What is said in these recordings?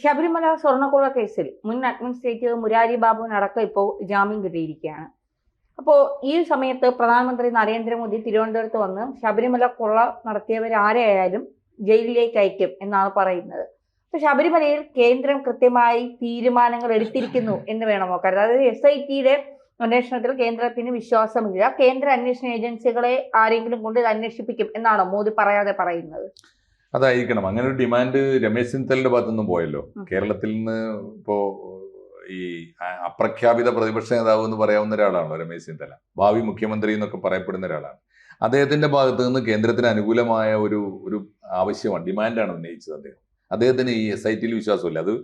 ശബരിമല സ്വർണക്കുള്ള കേസിൽ മുൻ അഡ്മിനിസ്ട്രേറ്റീവ് മുരാരി ബാബു ബാബുവിനടക്കം ഇപ്പോൾ ജാമ്യം കിട്ടിയിരിക്കുകയാണ്. അപ്പോൾ ഈ സമയത്ത് പ്രധാനമന്ത്രി നരേന്ദ്രമോദി തിരുവനന്തപുരത്ത് വന്ന് ശബരിമല കൊള്ള നടത്തിയവർ ആരെയായാലും ജയിലിലേക്ക് അയക്കും എന്നാണ് പറയുന്നത്. അപ്പൊ ശബരിമലയിൽ കേന്ദ്രം കൃത്യമായി തീരുമാനങ്ങൾ എടുത്തിരിക്കുന്നു എന്ന് വേണമോ നോക്കാൻ അതായത് എസ് ഐ ടിയുടെ അന്വേഷണത്തിൽ കേന്ദ്രത്തിന് വിശ്വാസമില്ല. കേന്ദ്ര അന്വേഷണ ഏജൻസികളെ ആരെങ്കിലും കൊണ്ട് ഇത് അന്വേഷിപ്പിക്കും എന്നാണോ മോദി പറയാതെ പറയുന്നത്? അതായിരിക്കണം. അങ്ങനെ ഒരു ഡിമാൻഡ് രമേശ് ചെന്നിത്തലയുടെ ഭാഗത്തുനിന്നും പോയല്ലോ. കേരളത്തിൽ നിന്ന് ഇപ്പോ ഈ അപ്രഖ്യാപിത പ്രതിപക്ഷ നേതാവ് എന്ന് പറയാവുന്ന ഒരാളാണല്ലോ രമേശ് ചെന്നിത്തല. ഭാവി മുഖ്യമന്ത്രി എന്നൊക്കെ പറയപ്പെടുന്ന ഒരാളാണ്. അദ്ദേഹത്തിന്റെ ഭാഗത്ത് നിന്ന് കേന്ദ്രത്തിന് അനുകൂലമായ ഒരു ഒരു ആവശ്യമാണ് ഡിമാൻഡാണ് ഉന്നയിച്ചത് അദ്ദേഹം. അദ്ദേഹത്തിന് ഈ എസ് ഐ ടിയിൽ വിശ്വാസമില്ല. അത്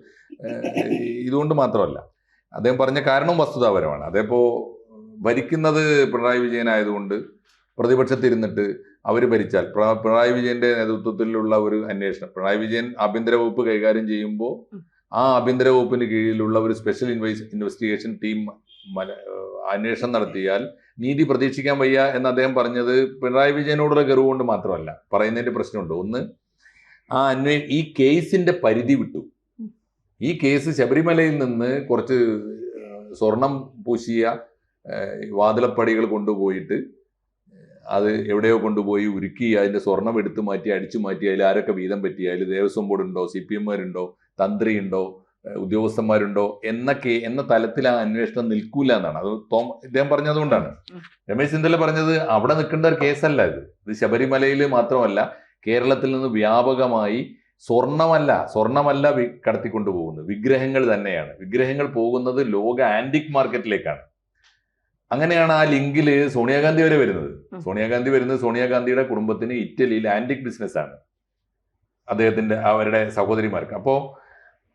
ഇതുകൊണ്ട് മാത്രമല്ല. അദ്ദേഹം പറഞ്ഞ കാരണം വസ്തുതാപരമാണ്. അതേപ്പോ ഭരിക്കുന്നത് പിണറായി വിജയൻ ആയതുകൊണ്ട് പ്രതിപക്ഷത്തിരുന്നിട്ട് അവർ ഭരിച്ചാൽ. പിണറായി വിജയന്റെ നേതൃത്വത്തിലുള്ള ഒരു അന്വേഷണം. പിണറായി വിജയൻ ആഭ്യന്തര വകുപ്പ് കൈകാര്യം ചെയ്യുമ്പോൾ ആ ആഭ്യന്തര വകുപ്പിന് കീഴിലുള്ള ഒരു സ്പെഷ്യൽ ഇൻവൈസ് ഇൻവെസ്റ്റിഗേഷൻ ടീം അന്വേഷണം നടത്തിയാൽ നീതി പ്രതീക്ഷിക്കാൻ വയ്യ എന്ന് അദ്ദേഹം പറഞ്ഞത് പിണറായി വിജയനോടുള്ള ഗർവ് കൊണ്ട് മാത്രമല്ല. പറയുന്നതിന്റെ പ്രശ്നമുണ്ട്. ഒന്ന് ആ അന്വേ ഈ കേസിന്റെ പരിധി വിട്ടു. ഈ കേസ് ശബരിമലയിൽ നിന്ന് കുറച്ച് സ്വർണം പൂശിയ വാതിലപ്പടികൾ കൊണ്ടുപോയിട്ട് അത് എവിടെയോ കൊണ്ടുപോയി ഉരുക്കി അതിന്റെ സ്വർണം എടുത്തു മാറ്റി അടിച്ചു മാറ്റി അതിൽ ആരൊക്കെ വീതം പറ്റി അതിൽ ദേവസ്വം ബോർഡ് ഉണ്ടോ സി പി എമ്മാരുണ്ടോ തന്ത്രി ഉണ്ടോ ഉദ്യോഗസ്ഥന്മാരുണ്ടോ എന്നൊക്കെ എന്ന തലത്തിൽ ആ അന്വേഷണം നിൽക്കൂല എന്നാണ്. അത് തോം ഇദ്ദേഹം പറഞ്ഞതുകൊണ്ടാണ്. രമേശ് ചെന്നിത്തല പറഞ്ഞത് അവിടെ നിൽക്കേണ്ട ഒരു കേസല്ല ഇത്. ഇത് ശബരിമലയിൽ മാത്രമല്ല കേരളത്തിൽ നിന്ന് വ്യാപകമായി സ്വർണമല്ല സ്വർണമല്ല കടത്തിക്കൊണ്ടു പോകുന്നത് വിഗ്രഹങ്ങൾ തന്നെയാണ്. വിഗ്രഹങ്ങൾ പോകുന്നത് ലോക ആന്റിക് മാർക്കറ്റിലേക്കാണ്. അങ്ങനെയാണ് ആ ലിങ്കിൽ സോണിയാഗാന്ധി വരെ വരുന്നത്. സോണിയാഗാന്ധി വരുന്നത് സോണിയാഗാന്ധിയുടെ കുടുംബത്തിന് ഇറ്റലിയിൽ ആന്റിക് ബിസിനസ് ആണ്. അദ്ദേഹത്തിന്റെ അവരുടെ സഹോദരിമാർക്ക്. അപ്പോ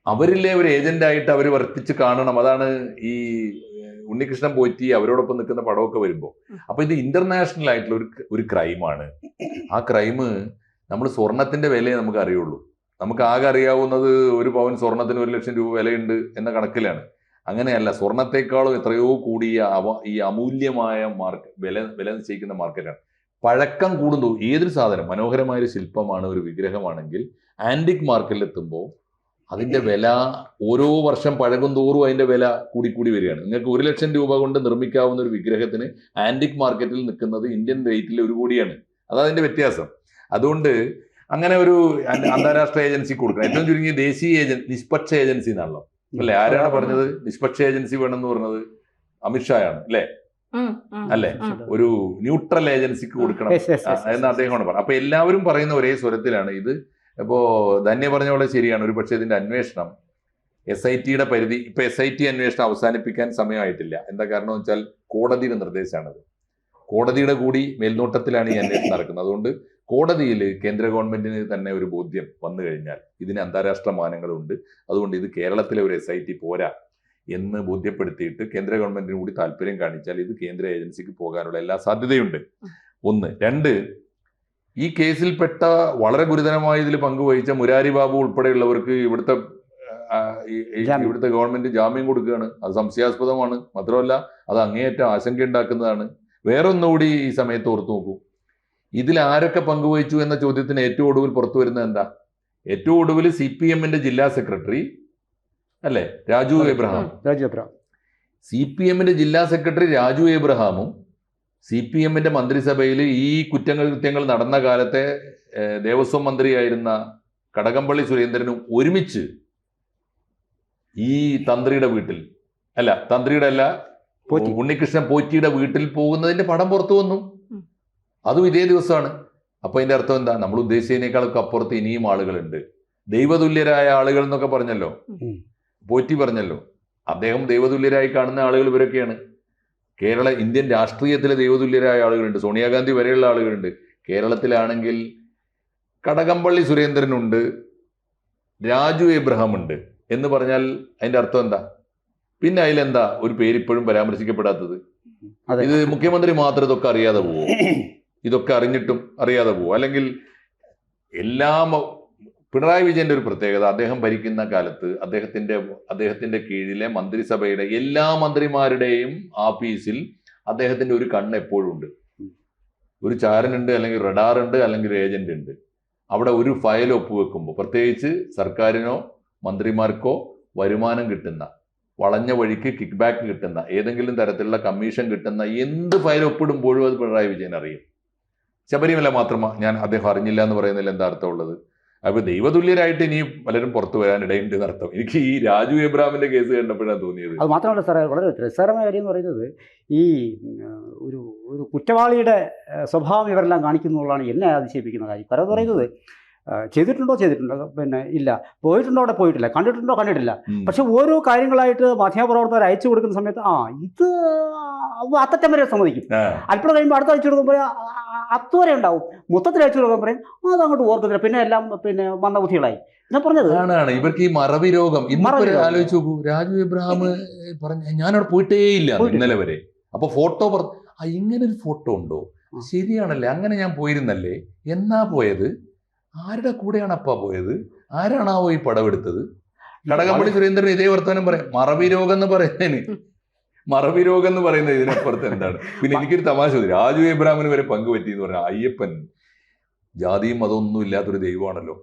അവരിലെ ഒരു ഏജന്റായിട്ട് അവർ വർത്തിച്ച് കാണണം. അതാണ് ഈ ഉണ്ണികൃഷ്ണൻ പോറ്റി അവരോടൊപ്പം നിൽക്കുന്ന പടമൊക്കെ വരുമ്പോൾ. അപ്പൊ ഇത് ഇന്റർനാഷണൽ ആയിട്ടുള്ള ഒരു ഒരു ക്രൈമാണ് ആ ക്രൈം നമ്മൾ സ്വർണത്തിന്റെ വിലയെ നമുക്ക് അറിയുള്ളൂ. നമുക്ക് ആകെ അറിയാവുന്നത് ഒരു പവൻ സ്വർണത്തിന് ഒരു ലക്ഷം രൂപ വിലയുണ്ട് എന്ന കണക്കിലാണ്. അങ്ങനെയല്ല സ്വർണത്തെക്കാളും എത്രയോ കൂടിയ അവ ഈ അമൂല്യമായ മാർക്ക് വില വില നിശ്ചയിക്കുന്ന മാർക്കറ്റാണ്. പഴക്കം കൂടുന്നു ഏതൊരു സാധനം മനോഹരമായ ഒരു ശില്പമാണ് ഒരു വിഗ്രഹമാണെങ്കിൽ മാർക്കറ്റിൽ എത്തുമ്പോൾ അതിന്റെ വില ഓരോ വർഷം പഴകും തോറും അതിന്റെ വില കൂടിക്കൂടി വരികയാണ്. നിങ്ങൾക്ക് ഒരു ലക്ഷം രൂപ കൊണ്ട് നിർമ്മിക്കാവുന്ന ഒരു വിഗ്രഹത്തിന് ആന്റിക് മാർക്കറ്റിൽ നിൽക്കുന്നത് ഇന്ത്യൻ റേറ്റിൽ ഒരു കോടിയാണ്. അതതിന്റെ വ്യത്യാസം. അതുകൊണ്ട് അങ്ങനെ ഒരു അന്താരാഷ്ട്ര ഏജൻസി കൊടുക്കണം. ഏറ്റവും ചുരുങ്ങിയ ദേശീയ ഏജൻ നിഷ്പക്ഷ ഏജൻസി എന്നാണല്ലോ. അല്ലെ? ആരാണ് പറഞ്ഞത്? നിഷ്പക്ഷ ഏജൻസി വേണമെന്ന് പറഞ്ഞത് അമിത്ഷായാണ് അല്ലെ? അല്ലേ? ഒരു ന്യൂട്രൽ ഏജൻസിക്ക് കൊടുക്കണം. എന്ന് അദ്ദേഹമാണ് പറഞ്ഞത്. അപ്പൊ എല്ലാവരും പറയുന്ന ഒരേ സ്വരത്തിലാണ് ഇത്. ഇപ്പോ ധന്യ പറഞ്ഞ പോലെ ശരിയാണ്. ഒരു പക്ഷേ ഇതിന്റെ അന്വേഷണം എസ് ഐ ടിയുടെ പരിധി ഇപ്പൊ എസ് ഐ ടി അന്വേഷണം അവസാനിപ്പിക്കാൻ സമയമായിട്ടില്ല. എന്താ കാരണം വെച്ചാൽ കോടതിയുടെ നിർദ്ദേശമാണത്. കോടതിയുടെ കൂടി മേൽനോട്ടത്തിലാണ് ഈ അന്വേഷണം നടക്കുന്നത്. അതുകൊണ്ട് കോടതിയിൽ കേന്ദ്ര ഗവൺമെന്റിന് തന്നെ ഒരു ബോധ്യം വന്നു കഴിഞ്ഞാൽ ഇതിന് അന്താരാഷ്ട്ര മാനങ്ങളുണ്ട്. അതുകൊണ്ട് ഇത് കേരളത്തിലെ ഒരു എസ് ഐ ടി പോരാ എന്ന് ബോധ്യപ്പെടുത്തിയിട്ട് കേന്ദ്ര ഗവൺമെന്റിന് കൂടി താല്പര്യം കാണിച്ചാൽ ഇത് കേന്ദ്ര ഏജൻസിക്ക് പോകാനുള്ള എല്ലാ സാധ്യതയുണ്ട്. ഒന്ന്. രണ്ട് ഈ കേസിൽപ്പെട്ട വളരെ ഗുരുതരമായ ഇതിൽ പങ്കുവഹിച്ച മുരാരി ബാബു ഉൾപ്പെടെയുള്ളവർക്ക് ഇവിടുത്തെ ഇവിടുത്തെ ഗവൺമെന്റ് ജാമ്യം കൊടുക്കുകയാണ്. അത് സംശയാസ്പദമാണ്. മാത്രമല്ല അത് അങ്ങേയറ്റം ആശങ്ക ഉണ്ടാക്കുന്നതാണ് വേറെ ഒന്നുകൂടി ഈ സമയത്ത് ഓർത്തു നോക്കൂ. ഇതിൽ ആരൊക്കെ പങ്കുവഹിച്ചു എന്ന ചോദ്യത്തിന് ഏറ്റവും ഒടുവിൽ പുറത്തു വരുന്നത് എന്താ? ഏറ്റവും ഒടുവിൽ സി പി എമ്മിന്റെ ജില്ലാ സെക്രട്ടറി അല്ലെ? രാജു എബ്രഹാം. രാജു എബ്രഹാം. സി പി എമ്മിന്റെ ജില്ലാ സെക്രട്ടറി രാജു എബ്രഹാമും സി പി എമ്മിന്റെ മന്ത്രിസഭയിൽ ഈ കുറ്റങ്ങൾ കൃത്യങ്ങൾ നടന്ന കാലത്തെ ദേവസ്വം മന്ത്രിയായിരുന്ന കടകംപള്ളി സുരേന്ദ്രനും ഒരുമിച്ച് ഈ തന്ത്രിയുടെ വീട്ടിൽ അല്ല തന്ത്രിയുടെ അല്ല. ഉണ്ണികൃഷ്ണൻ പോറ്റിയുടെ വീട്ടിൽ പോകുന്നതിന്റെ പടം പുറത്തു വന്നു. അതും ഇതേ ദിവസമാണ്. അപ്പോൾ അതിന്റെ അർത്ഥം എന്താ? നമ്മൾ ഉദ്ദേശിച്ചതിനേക്കാളൊക്കെ അപ്പുറത്ത് ഇനിയും ആളുകളുണ്ട്. ദൈവതുല്യരായ ആളുകൾ എന്നൊക്കെ പറഞ്ഞല്ലോ? പോറ്റി പറഞ്ഞല്ലോ? അദ്ദേഹം ദൈവതുല്യരായി കാണുന്ന ആളുകൾ ഇവരൊക്കെയാണ്. കേരള ഇന്ത്യൻ രാഷ്ട്രീയത്തിലെ ദൈവതുല്യരായ ആളുകളുണ്ട്. സോണിയാഗാന്ധി വരെയുള്ള ആളുകളുണ്ട്. കേരളത്തിലാണെങ്കിൽ കടകംപള്ളി സുരേന്ദ്രനുണ്ട്. രാജു എബ്രഹാം ഉണ്ട് എന്ന് പറഞ്ഞാൽ അതിന്റെ അർത്ഥം എന്താ? പിന്നെ അതിലെന്താ? ഒരു പേരിപ്പോഴും പരാമർശിക്കപ്പെടാത്തത്. ഇത് മുഖ്യമന്ത്രി മാത്രം ഇതൊക്കെ അറിയാതെ പോവോ. ഇതൊക്കെ അറിഞ്ഞിട്ടും അറിയാതെ പോകും അല്ലെങ്കിൽ എല്ലാം പിണറായി വിജയന്റെ ഒരു പ്രത്യേകത അദ്ദേഹം ഭരിക്കുന്ന കാലത്ത് അദ്ദേഹത്തിന്റെ അദ്ദേഹത്തിന്റെ കീഴിലെ മന്ത്രിസഭയുടെ എല്ലാ മന്ത്രിമാരുടെയും ആഫീസിൽ അദ്ദേഹത്തിന്റെ ഒരു കണ്ണ് എപ്പോഴും ഉണ്ട്. ഒരു ചാരനുണ്ട് അല്ലെങ്കിൽ റഡാർ ഉണ്ട് അല്ലെങ്കിൽ ഏജന്റ് ഉണ്ട് അവിടെ ഒരു ഫയൽ ഒപ്പുവെക്കുമ്പോൾ പ്രത്യേകിച്ച് സർക്കാരിനോ മന്ത്രിമാർക്കോ വരുമാനം കിട്ടുന്ന വളഞ്ഞ വഴിക്ക് കിക്ക് ബാക്ക് കിട്ടുന്ന ഏതെങ്കിലും തരത്തിലുള്ള കമ്മീഷൻ കിട്ടുന്ന എന്ത് ഫയൽ ഒപ്പിടുമ്പോഴും അത് പിണറായി വിജയൻ അറിയും. ശബരിമല മാത്രമാ ഞാൻ അദ്ദേഹം അറിഞ്ഞില്ല എന്ന് പറയുന്നതിൽ എന്താ അർത്ഥമുള്ളത്? അപ്പൊ ദൈവതുല്യരായിട്ട് ഇനി പലരും പുറത്തു വരാൻ വരാനിടയുണ്ട് എന്നർത്ഥം എനിക്ക് ഈ രാജു എബ്രാമിന്റെ കേസ് കണ്ടപ്പോഴാണ് തോന്നിയത്. അത് മാത്രമല്ല സാറേ വളരെ രസകരമായ കാര്യം എന്ന് പറയുന്നത് ഈ ഒരു ഒരു കുറ്റവാളിയുടെ സ്വഭാവം ഇവരെല്ലാം കാണിക്കുന്നു എന്നെ അതിശയിപ്പിക്കുന്ന കാര്യം. പറയുന്നത് ചെയ്തിട്ടുണ്ടോ ചെയ്തിട്ടുണ്ടോ? പിന്നെ ഇല്ല. പോയിട്ടുണ്ടോ അവിടെ പോയിട്ടില്ല. കണ്ടിട്ടുണ്ടോ കണ്ടിട്ടില്ല. പക്ഷെ ഓരോ കാര്യങ്ങളായിട്ട് മാധ്യമപ്രവർത്തകർ അയച്ചു കൊടുക്കുന്ന സമയത്ത് ആ ഇത് അത്തറ്റം വരെ സമ്മതിക്കും. അല്പം കഴിയുമ്പോൾ അടുത്ത അയച്ചു കൊടുക്കുമ്പോൾ അത്തുവരെ ഉണ്ടാവും. മൊത്തത്തിൽ അയച്ചു കൊടുക്കുമ്പോൾ പറയും. "ആ, അത് അങ്ങോട്ട് ഓർക്കുന്നില്ല പിന്നെ എല്ലാം പിന്നെ മന്ദബുദ്ധികളായി ഞാൻ പറഞ്ഞത് ആണ്. ഇവർക്ക് ഈ മറവി രോഗം ആലോചിച്ചു നോക്കൂ. രാജു എബ്രഹാം പറഞ്ഞ ഞാനവിടെ പോയിട്ടേ ഇല്ല ഇന്നലെ വരെ. അപ്പൊ ഫോട്ടോ ഇങ്ങനെ ഒരു ഫോട്ടോ ഉണ്ടോ? ശരിയാണല്ലേ? അങ്ങനെ ഞാൻ പോയിരുന്നല്ലേ? എന്നാ പോയത്? ആരുടെ കൂടെയാണ് അപ്പ പോയത്? ആരാണാവോ ഈ പടമെടുത്തത് കടകംപള്ളി സുരേന്ദ്രൻ ഇതേ വർത്തമാനം പറയാം. മറവി രോഗം എന്ന് പറയുന്നതിന്. മറവി രോഗം എന്ന് പറയുന്നത് ഇതിനപ്പുറത്ത് എന്താണ്? പിന്നെ എനിക്കൊരു തമാശ തോന്നി. രാജു എബ്രാഹിമിന് വരെ പങ്കുപറ്റി എന്ന് പറഞ്ഞാൽ അയ്യപ്പൻ ജാതിയും മതമൊന്നും ഇല്ലാത്തൊരു ദൈവമാണല്ലോ.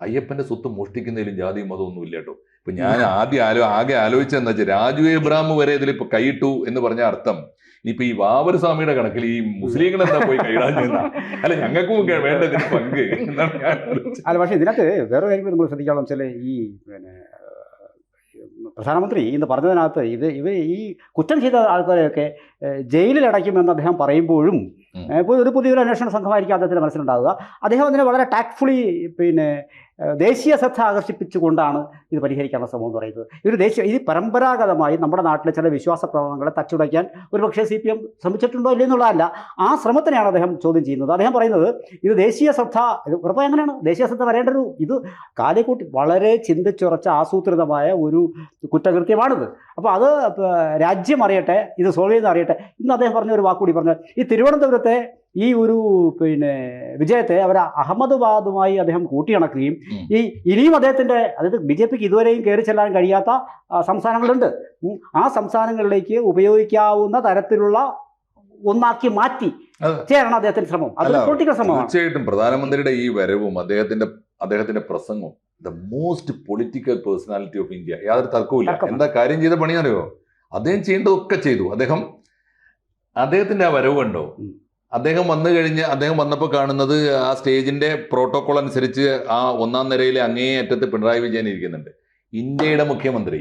അയ്യപ്പന്റെ സ്വത്ത് മോഷ്ടിക്കുന്നതിലും ജാതിയും മതമൊന്നും ഇല്ല കേട്ടോ. ഇപ്പൊ ഞാൻ ആദ്യം ആലോ ആകെ ആലോചിച്ചെന്നു വെച്ചാൽ രാജു എബ്രാഹിം വരെ ഇതിൽ ഇപ്പൊ കൈയിട്ടു എന്ന് പറഞ്ഞ അർത്ഥം ഇനിയിപ്പോ ഈ വാവർ സ്വാമിയുടെ കണക്കിൽ ഈ മുസ്ലിങ്ങൾ എന്താ പോയി കൈയിടാഞ്ഞെന്നാ അല്ല ഞങ്ങൾക്കും വേണ്ട ഇതിന് പങ്ക് എന്നാണ് ഞാൻ. അല്ല പക്ഷേ ഇതിനകത്ത് വേറെ കാര്യം നമ്മൾ ശ്രദ്ധിക്കാമെന്ന് വെച്ചാൽ ഈ പിന്നെ പ്രധാനമന്ത്രി ഇന്ന് പറഞ്ഞതിനകത്ത് ഇത് ഇവർ ഈ കുറ്റം ചെയ്ത ആൾക്കാരെയൊക്കെ ജയിലിലടയ്ക്കുമെന്ന് ജയിലിൽ അടയ്ക്കുമെന്ന് അദ്ദേഹം പറയുമ്പോഴും ഒരു പുതിയൊരു അന്വേഷണ സംഘമായിരിക്കും അദ്ദേഹത്തിന്റെ മനസ്സിലുണ്ടാവുക. അദ്ദേഹം അതിനെ വളരെ ടാക്ട്ഫുള്ളി പിന്നെ ദേശീയ ശ്രദ്ധ ആകർഷിപ്പിച്ചുകൊണ്ടാണ് ഇത് പരിഹരിക്കാനുള്ള ശ്രമം എന്ന് പറയുന്നത്. ഒരു ദേശീയ ഇത് പരമ്പരാഗതമായി നമ്മുടെ നാട്ടിലെ ചില വിശ്വാസ പ്രവണങ്ങളെ തച്ചുടയ്ക്കാൻ ഒരുപക്ഷെ സി പി എം ശ്രമിച്ചിട്ടുണ്ടോ ഇല്ലെന്നുള്ളതല്ല ആ ശ്രമത്തിനെയാണ് അദ്ദേഹം ചോദ്യം ചെയ്യുന്നത്. അദ്ദേഹം പറയുന്നത് ഇത് ദേശീയ ശ്രദ്ധ ഇത് ഉറപ്പ് എങ്ങനെയാണ് ദേശീയ ശ്രദ്ധ വരേണ്ട ഒരു ഇത് കാലിക്കൂട്ടി വളരെ ചിന്തിച്ചുറച്ച ആസൂത്രിതമായ ഒരു കുറ്റകൃത്യമാണിത്. അപ്പോൾ അത് രാജ്യം അറിയട്ടെ ഇത് സോൾവ് ചെയ്യുന്ന അറിയട്ടെ ഇന്ന് അദ്ദേഹം പറഞ്ഞ ഒരു വാക്കുകൂടി പറഞ്ഞു ഈ തിരുവനന്തപുരത്തെ ഈ ഒരു പിന്നെ വിജയത്തെ അവർ അഹമ്മദാബാദുമായി അദ്ദേഹം കൂട്ടിയിണക്കുകയും. ഈ ഇനിയും അദ്ദേഹത്തിന്റെ അതായത് ബി ജെ പിക്ക് ഇതുവരെയും കയറി ചെല്ലാൻ കഴിയാത്ത സംസ്ഥാനങ്ങളുണ്ട്. ആ സംസ്ഥാനങ്ങളിലേക്ക് ഉപയോഗിക്കാവുന്ന തരത്തിലുള്ള ഒന്നാക്കി മാറ്റി ചേരണം അദ്ദേഹത്തിന്റെ ശ്രമം. അത് പൊളിറ്റിക്കൽ ശ്രമം തീർച്ചയായിട്ടും പ്രധാനമന്ത്രിയുടെ ഈ വരവും അദ്ദേഹത്തിന്റെ അദ്ദേഹത്തിന്റെ പ്രസംഗവും the most political personality of India യാതൊരു തർക്കവുമില്ല. തർക്കം. എന്താ കാര്യം ചെയ്ത പണി അറിയോ അദ്ദേഹം ചെയ്യേണ്ടതൊക്കെ ചെയ്തു. അദ്ദേഹം അദ്ദേഹത്തിന്റെ ആ വരവ് കണ്ടോ. അദ്ദേഹം വന്നു കഴിഞ്ഞ് അദ്ദേഹം വന്നപ്പോൾ കാണുന്നത് ആ സ്റ്റേജിന്റെ പ്രോട്ടോകോൾ അനുസരിച്ച് ആ ഒന്നാം നിരയിലെ അങ്ങേ അറ്റത്ത് പിണറായി വിജയൻ ഇരിക്കുന്നുണ്ട്. ഇന്ത്യയുടെ മുഖ്യമന്ത്രി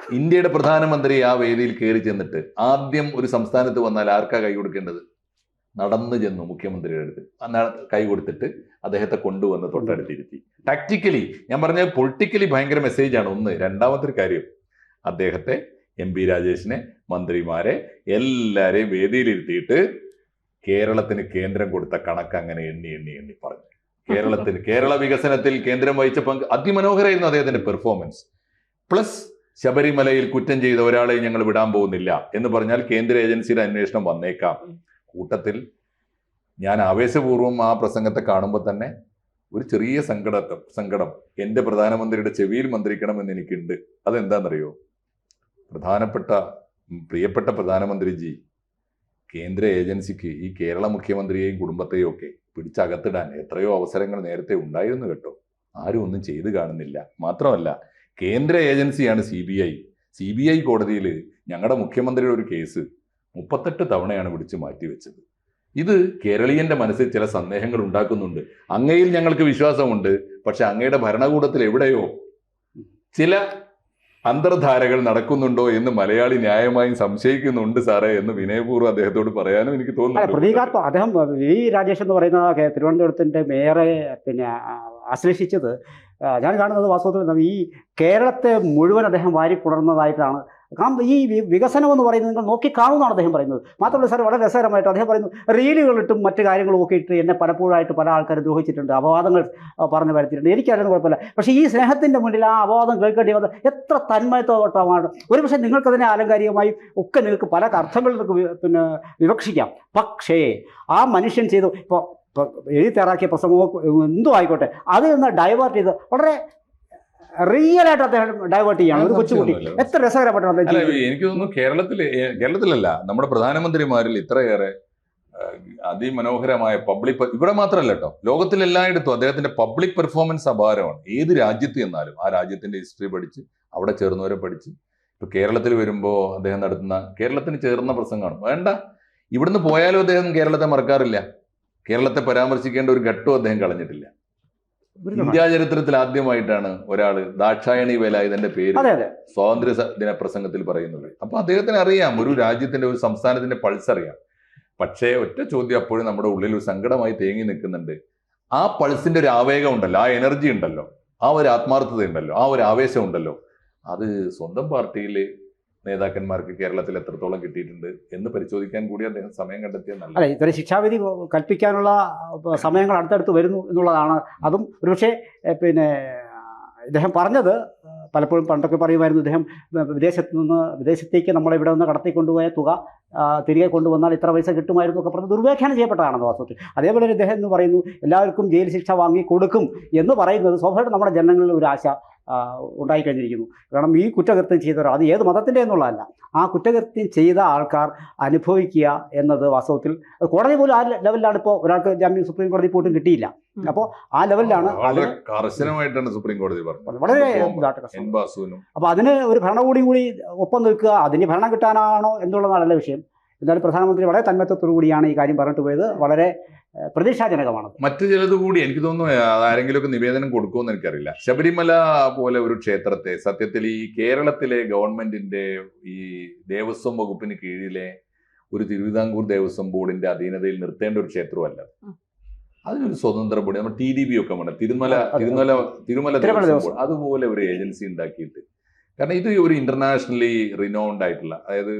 ഇന്ത്യയുടെ പ്രധാനമന്ത്രി ആ വേദിയിൽ കയറി ചെന്നിട്ട് ആദ്യം ഒരു സംസ്ഥാനത്ത് വന്നാൽ ആർക്കാ കൈ കൊടുക്കേണ്ടത്? നടന്നു ചെന്നു മുഖ്യമന്ത്രിയുടെ അടുത്ത്. കൈ കൊടുത്തിട്ട് അദ്ദേഹത്തെ കൊണ്ടുവന്ന് തൊട്ടടുത്തിരുത്തി. ടാക്റ്റിക്കലി ഞാൻ പറഞ്ഞ പൊളിറ്റിക്കലി ഭയങ്കര മെസ്സേജാണ് ഒന്ന് രണ്ടാമത്തെ കാര്യം അദ്ദേഹത്തെ എം പി രാജേഷിനെ മന്ത്രിമാരെ എല്ലാരെയും വേദിയിലിരുത്തിയിട്ട് കേരളത്തിന് കേന്ദ്രം കൊടുത്ത കണക്ക് അങ്ങനെ എണ്ണി എണ്ണി എണ്ണി പറഞ്ഞു. കേരളത്തിന് കേരള വികസനത്തിൽ കേന്ദ്രം വഹിച്ച പങ്ക് അതിമനോഹരമായിരുന്നു അദ്ദേഹത്തിന്റെ പെർഫോമൻസ് പ്ലസ് ശബരിമലയിൽ കുറ്റം ചെയ്ത ഒരാളെ ഞങ്ങൾ വിടാൻ പോകുന്നില്ല എന്ന് പറഞ്ഞാൽ കേന്ദ്ര ഏജൻസിയുടെ അന്വേഷണം വന്നേക്കാം. കൂട്ടത്തിൽ ഞാൻ ആവേശപൂർവം ആ പ്രസംഗത്തെ കാണുമ്പോൾ തന്നെ ഒരു ചെറിയ സങ്കട സങ്കടം. എന്റെ പ്രധാനമന്ത്രിയുടെ ചെവിയിൽ മന്ത്രിക്കണം മന്ത്രിക്കണമെന്ന് എനിക്കുണ്ട്. അതെന്താണെന്നറിയോ? പ്രധാനപ്പെട്ട പ്രിയപ്പെട്ട പ്രധാനമന്ത്രിജി കേന്ദ്ര ഏജൻസിക്ക് ഈ കേരള മുഖ്യമന്ത്രിയെയും കുടുംബത്തെയും ഒക്കെ പിടിച്ചകത്തിടാൻ എത്രയോ അവസരങ്ങൾ നേരത്തെ ഉണ്ടായിരുന്നു കേട്ടോ. ആരും ഒന്നും ചെയ്തു കാണുന്നില്ല. മാത്രമല്ല കേന്ദ്ര ഏജൻസിയാണ് C B I. C B I കോടതിയിൽ ഞങ്ങളുടെ മുഖ്യമന്ത്രിയുടെ ഒരു കേസ് മുപ്പത്തെട്ട് തവണയാണ് പിടിച്ചു മാറ്റിവെച്ചത്. ഇത് കേരളീയന്റെ മനസ്സിൽ ചില സന്ദേഹങ്ങൾ ഉണ്ടാക്കുന്നുണ്ട്. അങ്ങയിൽ ഞങ്ങൾക്ക് വിശ്വാസമുണ്ട്. പക്ഷെ അങ്ങയുടെ ഭരണകൂടത്തിൽ എവിടെയോ ചില അന്തർധാരകൾ നടക്കുന്നുണ്ടോ എന്ന് മലയാളി ന്യായമായും സംശയിക്കുന്നുണ്ട് സാറേ എന്ന് വിനയപൂർവം അദ്ദേഹത്തോട് പറയാനും എനിക്ക് തോന്നുന്നു പ്രതീകാത്മ അദ്ദേഹം വി. രാജേഷ് എന്ന് പറയുന്ന തിരുവനന്തപുരത്തിന്റെ മേയറെ പിന്നെ ആശ്ലേഷിച്ചത് ഞാൻ കാണുന്നത് വാസ്തവത്തിൽ ഈ കേരളത്തെ മുഴുവൻ അദ്ദേഹം വാരി പുണർന്നതായിട്ടാണ് കാരണം ഈ വികസനം എന്ന് പറയുന്നത് നിങ്ങൾ നോക്കിക്കാണുമെന്നാണ് അദ്ദേഹം പറയുന്നത്. മാത്രമല്ല സാർ വളരെ രസകരമായിട്ട് അദ്ദേഹം പറയുന്നു റീലുകളിട്ടും മറ്റു കാര്യങ്ങളും ഒക്കെ ഇട്ട് എന്നെ പലപ്പോഴായിട്ട് പല ആൾക്കാർ ദ്രോഹിച്ചിട്ടുണ്ട് അപവാദങ്ങൾ പറഞ്ഞു വരുത്തിയിട്ടുണ്ട്. എനിക്കതിന് കുഴപ്പമില്ല. പക്ഷേ ഈ സ്നേഹത്തിന്റെ മുന്നിൽ ആ അപവാദം കേൾക്കേണ്ടി വന്നത് എത്ര തന്മയത്വമാണ് നിങ്ങൾക്ക് അതിനെ ആലങ്കാരികമായി ഒക്കെ നിങ്ങൾക്ക് പല അർത്ഥങ്ങളിൽ പിന്നെ വിവക്ഷിക്കാം. പക്ഷേ ആ മനുഷ്യൻ ചെയ്തു ഇപ്പോൾ എഴുതി തയ്യാറാക്കിയ പ്രസംഗമോ എന്തോ ആയിക്കോട്ടെ അതിൽ നിന്ന് ഡൈവേർട്ട് ചെയ്ത് വളരെ റിയലായിട്ട് അദ്ദേഹം ഡൈവേർട്ട് ചെയ്യണം. ഒരു കൊച്ചുകുട്ടി. എത്ര രസകരമായിട്ടാണ് അദ്ദേഹം എനിക്ക് തോന്നുന്നു കേരളത്തിൽ കേരളത്തിലല്ല നമ്മുടെ പ്രധാനമന്ത്രിമാരിൽ ഇത്രയേറെ അതിമനോഹരമായ പബ്ലിക് ഇവിടെ മാത്രമല്ല കേട്ടോ. ലോകത്തിലെല്ലായിടത്തും അദ്ദേഹത്തിന്റെ പബ്ലിക് പെർഫോമൻസ് അപാരമാണ്. ഏത് രാജ്യത്ത് ചെന്നാലും ആ രാജ്യത്തിന്റെ ഹിസ്റ്ററി പഠിച്ച് അവിടെ ചേർന്നവരെ പഠിച്ച് ഇപ്പൊ കേരളത്തിൽ വരുമ്പോൾ അദ്ദേഹം നടത്തുന്ന കേരളത്തിന് ചേർന്ന പ്രസംഗമാണ്. വേണ്ട. ഇവിടുന്ന് പോയാലും അദ്ദേഹം കേരളത്തെ മറക്കാറില്ല. കേരളത്തെ പരാമർശിക്കേണ്ട ഒരു ഘട്ടവും അദ്ദേഹം കളഞ്ഞിട്ടില്ല. ഇന്ത്യ ചരിത്രത്തിൽ ആദ്യമായിട്ടാണ് ഒരാൾ ദാക്ഷായണി വേലായുധന്റെ പേര് സ്വാതന്ത്ര്യ ദിന പ്രസംഗത്തിൽ പറയുന്നത്. അപ്പൊ അദ്ദേഹത്തിന് അറിയാം ഒരു രാജ്യത്തിന്റെ ഒരു സംസ്ഥാനത്തിന്റെ പൾസ് അറിയാം. പക്ഷേ ഒറ്റ ചോദ്യം അപ്പോഴും നമ്മുടെ ഉള്ളിൽ ഒരു സങ്കടമായി തേങ്ങി നിൽക്കുന്നുണ്ട്. ആ പൾസിന്റെ ഒരു ആവേഗം ഉണ്ടല്ലോ ആ എനർജി ഉണ്ടല്ലോ ആ ഒരു ആത്മാർത്ഥത ഉണ്ടല്ലോ ആ ഒരു ആവേശം ഉണ്ടല്ലോ. അത് സ്വന്തം പാർട്ടിയിലെ നേതാക്കന്മാർക്ക് കേരളത്തിൽ എത്രത്തോളം കിട്ടിയിട്ടുണ്ട് എന്ന് പരിശോധിക്കാൻ കൂടി അദ്ദേഹം സമയം കണ്ടെത്തിയ നല്ല അല്ല ഇത്തരം ശിക്ഷാവിധി കൽപ്പിക്കാനുള്ള സമയങ്ങൾ അടുത്തടുത്ത് വരുന്നു എന്നുള്ളതാണ്. അതും ഒരുപക്ഷെ പിന്നെ ഇദ്ദേഹം പറഞ്ഞത് പലപ്പോഴും പണ്ടൊക്കെ പറയുമായിരുന്നു ഇദ്ദേഹം വിദേശത്ത് നിന്ന് വിദേശത്തേക്ക് നമ്മളെ ഇവിടെ നിന്ന് കടത്തിക്കൊണ്ടുപോയ തുക തിരികെ കൊണ്ടുവന്നാൽ ഇത്ര പൈസ കിട്ടുമായിരുന്നു ഒക്കെ പറഞ്ഞ് ദുർവ്യാഖ്യാനം ചെയ്യപ്പെട്ടതാണെന്ന് വാസ്തവത്തിൽ. അതേപോലെ ഇദ്ദേഹം എന്ന് പറയുന്നു എല്ലാവർക്കും ജയിൽ ശിക്ഷ വാങ്ങി കൊടുക്കും എന്ന് പറയുന്നത് സ്വാഭാവികമായിട്ടും നമ്മുടെ ജനങ്ങളിൽ ഒരു ആശ ഉണ്ടായിക്കഴിഞ്ഞിരിക്കുന്നു. കാരണം ഈ കുറ്റകൃത്യം ചെയ്തവർ അത് ഏത് മതത്തിന്റെ എന്നുള്ളതല്ല. ആ കുറ്റകൃത്യം ചെയ്ത ആൾക്കാർ അനുഭവിക്കുക എന്നത് വാസ്തവത്തിൽ അത് കോടതി പോലും ആ ലെവലിലാണ് ഇപ്പോൾ ഒരാൾക്ക് ജാമ്യം സുപ്രീം കോടതി പോയിട്ടും കിട്ടിയില്ല. അപ്പോൾ ആ ലെവലിലാണ് കർശനമായിട്ടാണ് സുപ്രീം കോടതി പറഞ്ഞത്. വളരെ അപ്പോൾ അതിന് ഒരു ഭരണകൂടിയും കൂടി ഒപ്പം നിൽക്കുക അതിന് ഭരണം കിട്ടാനാണോ എന്നുള്ളതാണല്ല വിഷയം. എന്നാലും പ്രധാനമന്ത്രി വളരെ തന്മത്വത്തോടുകൂടിയാണ് ഈ കാര്യം പറഞ്ഞിട്ട് പോയത്. വളരെ പ്രതീക്ഷാജനകമാണ്. മറ്റു ചിലത് കൂടി എനിക്ക് തോന്നുന്നു ആരെങ്കിലുമൊക്കെ നിവേദനം കൊടുക്കുമെന്ന് എനിക്കറിയില്ല. ശബരിമല പോലെ ഒരു ക്ഷേത്രത്തെ സത്യത്തിൽ ഈ കേരളത്തിലെ ഗവൺമെന്റിന്റെ ഈ ദേവസ്വം വകുപ്പിന് കീഴിലെ ഒരു തിരുവിതാംകൂർ ദേവസ്വം ബോർഡിന്റെ അധീനതയിൽ നിർത്തേണ്ട ഒരു ക്ഷേത്രമല്ല. അതിനൊരു സ്വതന്ത്ര ബോഡി നമ്മൾ ടി ഡി ബി ഒക്കെ വേണം. തിരുമല തിരുമല തിരുമല ദേവസ്വം. ബോർഡ് അതുപോലെ ഒരു ഏജൻസി ഉണ്ടാക്കിയിട്ട്. കാരണം ഇത് ഒരു ഇന്റർനാഷണലി റിനോൺഡ് ആയിട്ടുള്ള അതായത്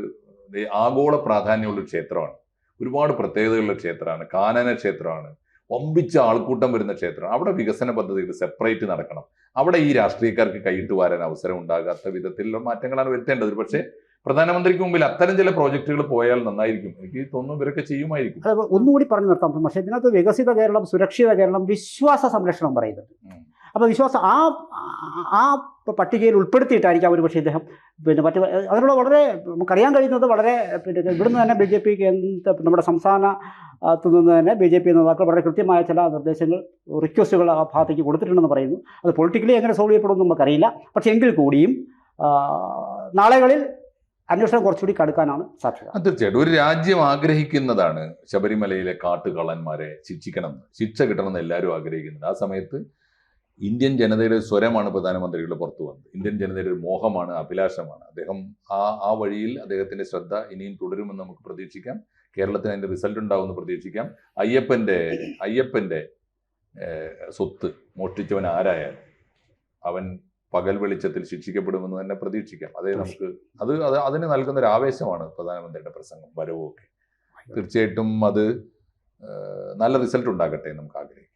ആഗോള പ്രാധാന്യമുള്ള ക്ഷേത്രമാണ്. ഒരുപാട് പ്രത്യേകതകളുള്ള ക്ഷേത്രമാണ്. കാനന ക്ഷേത്രമാണ്. ഒമ്പിച്ച ആൾക്കൂട്ടം വരുന്ന ക്ഷേത്രമാണ്. അവിടെ വികസന പദ്ധതികൾ സെപ്പറേറ്റ് നടക്കണം. അവിടെ ഈ രാഷ്ട്രീയക്കാർക്ക് കൈയിട്ട് വരാൻ അവസരം ഉണ്ടാകാത്ത വിധത്തിലുള്ള മാറ്റങ്ങളാണ് വരുത്തേണ്ടത്. പക്ഷേ പ്രധാനമന്ത്രിക്ക് മുമ്പിൽ അത്തരം ചില പ്രോജക്റ്റുകൾ പോയാൽ നന്നായിരിക്കും. എനിക്ക് തോന്നുന്നു ഇവരൊക്കെ ചെയ്യുമായിരിക്കും. ഒന്നുകൂടി പറഞ്ഞു നിർത്താം. പക്ഷേ ഇതിനകത്ത് വികസിത കേരളം സുരക്ഷിത കേരളം വിശ്വാസ സംരക്ഷണം പറയുന്നുണ്ട്. ഉം. അപ്പോൾ വിശ്വാസം ആ ആ പട്ടികയിൽ ഉൾപ്പെടുത്തിയിട്ടായിരിക്കാം ഒരു പക്ഷേ ഇദ്ദേഹം പിന്നെ മറ്റ് അതിനുള്ള വളരെ നമുക്കറിയാൻ കഴിയുന്നത് വളരെ പിന്നെ ഇവിടുന്ന് തന്നെ ബി ജെ പി നമ്മുടെ സംസ്ഥാനത്തു നിന്ന് തന്നെ ബി ജെ പി നേതാക്കൾ വളരെ കൃത്യമായ ചില നിർദ്ദേശങ്ങൾ റിക്വസ്റ്റുകൾ ആ ഭാഗത്തേക്ക് കൊടുത്തിട്ടുണ്ടെന്ന് പറയുന്നു. അത് പൊളിറ്റിക്കലി എങ്ങനെ സോൾവ് ചെയ്യപ്പെടുമെന്ന് നമുക്കറിയില്ല. പക്ഷേ എങ്കിൽ കൂടിയും നാളെകളിൽ അന്വേഷണം കുറച്ചുകൂടി കടുക്കാനാണ് സാധ്യത. തീർച്ചയായിട്ടും. ഒരു രാജ്യം ആഗ്രഹിക്കുന്നതാണ് ശബരിമലയിലെ കാട്ടുകള്ളന്മാരെ ശിക്ഷിക്കണം. ശിക്ഷ ശിക്ഷ കിട്ടണമെന്ന് എല്ലാവരും ആഗ്രഹിക്കുന്നുണ്ട്. ആ സമയത്ത് ഇന്ത്യൻ ജനതയുടെ സ്വരമാണ് പ്രധാനമന്ത്രിയുടെ പുറത്തു വന്നത്. ഇന്ത്യൻ ജനതയുടെ ഒരു മോഹമാണ് അഭിലാഷമാണ്. അദ്ദേഹം ആ ആ വഴിയിൽ അദ്ദേഹത്തിന്റെ ശ്രദ്ധ ഇനിയും തുടരുമെന്ന് നമുക്ക് പ്രതീക്ഷിക്കാം. കേരളത്തിന് അതിന്റെ റിസൾട്ട് ഉണ്ടാവുമെന്ന് പ്രതീക്ഷിക്കാം. അയ്യപ്പന്റെ അയ്യപ്പന്റെ സ്വത്ത് മോഷ്ടിച്ചവൻ ആരായാലും അവൻ പകൽ വെളിച്ചത്തിൽ ശിക്ഷിക്കപ്പെടുമെന്ന് തന്നെ പ്രതീക്ഷിക്കാം. അതേ നമുക്ക് അത് അത് അതിന് നൽകുന്ന ഒരു ആവേശമാണ് പ്രധാനമന്ത്രിയുടെ പ്രസംഗം. വരവും ഒക്കെ തീർച്ചയായിട്ടും അത് നല്ല റിസൾട്ട് ഉണ്ടാകട്ടെ നമുക്ക് ആഗ്രഹിക്കാം